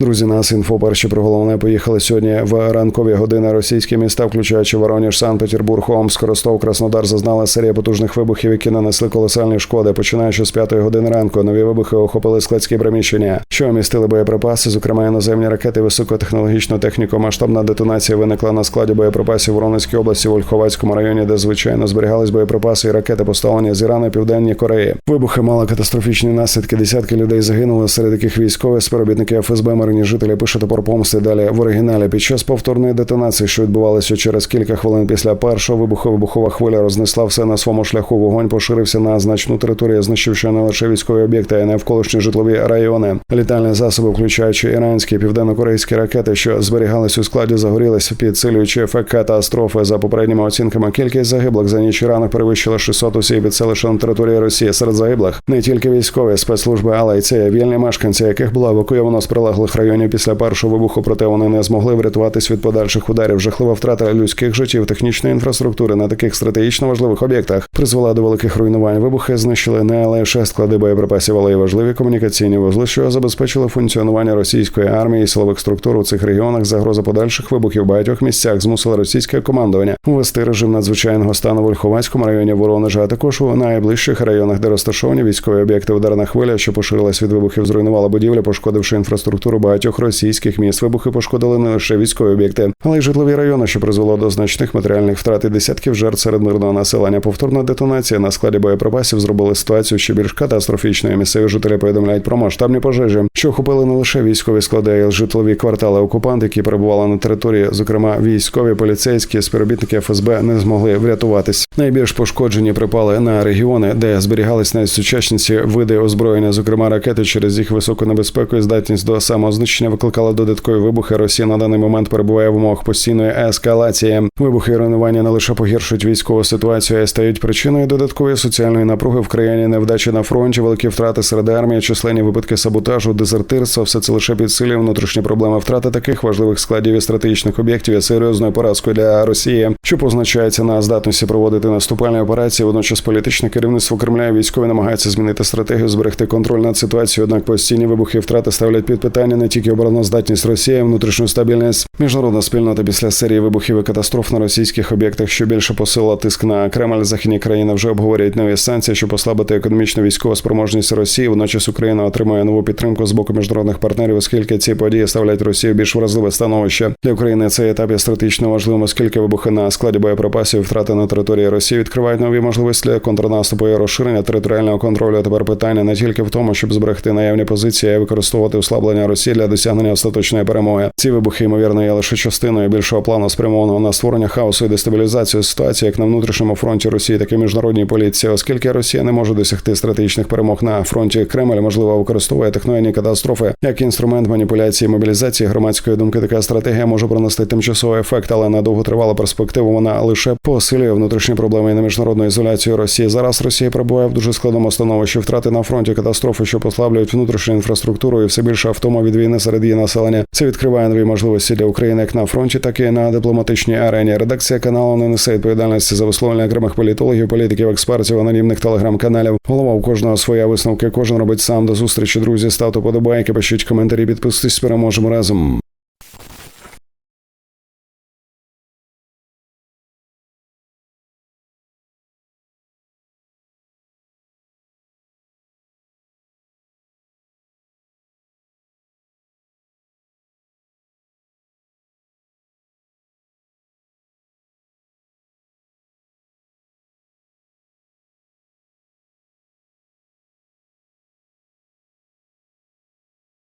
Друзі, нас інфо перші про головне поїхали сьогодні в ранкові години. Російські міста, включаючи Воронеж, Санкт-Петербург, Омск, Ростов, Краснодар, зазнали серія потужних вибухів, які нанесли колосальні шкоди. Починаючи з п'ятої години ранку, нові вибухи охопили складські приміщення, що містили боєприпаси, зокрема іноземні ракети, високотехнологічну техніку. Масштабна детонація виникла на складі боєприпасів в Воронезькій області, в Ольховацькому районі, де звичайно зберігались боєприпаси і ракети, поставлені з Ірану і Південній Кореї. Вибухи мали катастрофічні наслідки. Десятки людей загинули, серед яких військові співробітники ФСБ, мирні жителі пише топор помсти. Далі в оригіналі під час повторної детонації, що відбувалося через кілька хвилин після першого вибуху, вибухова хвиля рознесла все на своєму шляху. Вогонь поширився на значну територію, знищивши не лише військові об'єкти, а й навколишні житлові райони. Літальні засоби, включаючи іранські і південно-корейські ракети, що зберігались у складі, загорілись, підсилюючи ефект катастрофи. За попередніми оцінками, кількість загиблих за ніч ранок перевищила 600 осіб. і Це на території Росії. Серед загиблих не тільки військові спецслужби, але й це вільні мешканці, яких було евакуйовано з прилеглих районів після першого вибуху. Проте вони не змогли врятуватись від подальших ударів. Жахлива втрата людських життів, технічної інфраструктури на таких стратегічно важливих об'єктах призвела до великих руйнувань. Вибухи знищили не лише склади боєприпасів, але й важливі комунікаційні вузли, що забезпечили функціонування російської армії і силових структур у цих регіонах. Загроза подальших вибухів в багатьох місцях змусила російське командування ввести режим надзвичайного стану в Ольховацькому районі Воронежа, а також у найближчих районах, де розташовані військові об'єкти. Ударна хвиля, що поширилась від вибухів, зруйнувала будівлі, пошкодивши інфраструктуру багатьох російських міст. Вибухи пошкодили не лише військові об'єкти, але й житлові райони, що призвело до значних матеріальних втрат і десятків жертв серед мирного населення. Повторна детонація на складі боєприпасів зробили ситуацію ще більш катастрофічною. Місцеві жителі повідомляють про масштабні пожежі, що охопили не лише військові склади, а й житлові квартали окупанти, які перебували на території, зокрема військові, поліцейські, співробітники ФСБ не змогли врятуватись. Найбільш пошкоджені припали на регіони, де зберігались найсучасніші види озброєння, зокрема ракети, через їх високу небезпеку і здатність до самознищення викликали додаткові вибухи. Росія на даний момент перебуває в умовах постійної ескалації. Вибухи і руйнування не лише погіршують військову ситуацію, а й стають причиною додаткової соціальної напруги в країні, невдачі на фронті, великі втрати серед армії, численні випадки саботажу, дезертирства. Все це лише підсилює внутрішні проблеми. Втрати таких важливих складів і стратегічних об'єктів є серйозною поразкою для Росії, що позначається на здатності проводити наступальні операції. Водночас політичне керівництво Кремля і військові намагаються змінити стратегію, зберегти контроль над ситуацією. Однак постійні вибухи і втрати ставлять під питання не тільки обороноздатність Росії, а внутрішню стабільність. Міжнародна спільнота після серії вибухів і катастроф на російських об'єктах, що більше посилила тиск на Кремль. Західні країни вже обговорюють нові санкції, щоб послабити економічну військову спроможність Росії. Водночас Україна отримує нову підтримку з боку міжнародних партнерів, оскільки ці події ставлять Росію більш вразливе становище для України. Цей етап є стратегічно важливим, оскільки вибухи на складі боєприпасів, втрати на території Росії відкривають нові можливості для контрнаступу і розширення територіального контролю. Тепер питання не тільки в тому, щоб зберегти наявні позиції, а й використовувати ослаблення Росії для досягнення остаточної перемоги. Ці вибухи ймовірно є лише частиною більшого плану спрямованого на створення хаосу і дестабілізацію ситуації як на внутрішньому фронті Росії, так і міжнародній поліції, оскільки Росія не може досягти стратегічних перемог на фронті Кремль, можливо, використовує техногенні катастрофи як інструмент маніпуляції мобілізації громадської думки. Така стратегія може принести тимчасовий ефект, але на довготривалу перспективу вона лише посилює внутрішні проблеми і на міжнародну ізоляцію Росії. Зараз Росія перебуває в дуже складному становищі. Втрати на фронті катастрофи, що послаблюють внутрішню інфраструктуру і все більше автома від війни серед її населення. Це відкриває нові можливості для України як на фронті, так і на дипломатичній арені. Редакція каналу не несе відповідальності за висловлення окремих політологів, політиків, експертів, анонімних телеграм-каналів. Голова у кожного своя висновки. Кожен робить сам до зустрічі. Друзі, ставте подобайки, пишіть коментарі, підписуйтесь. Переможемо разом.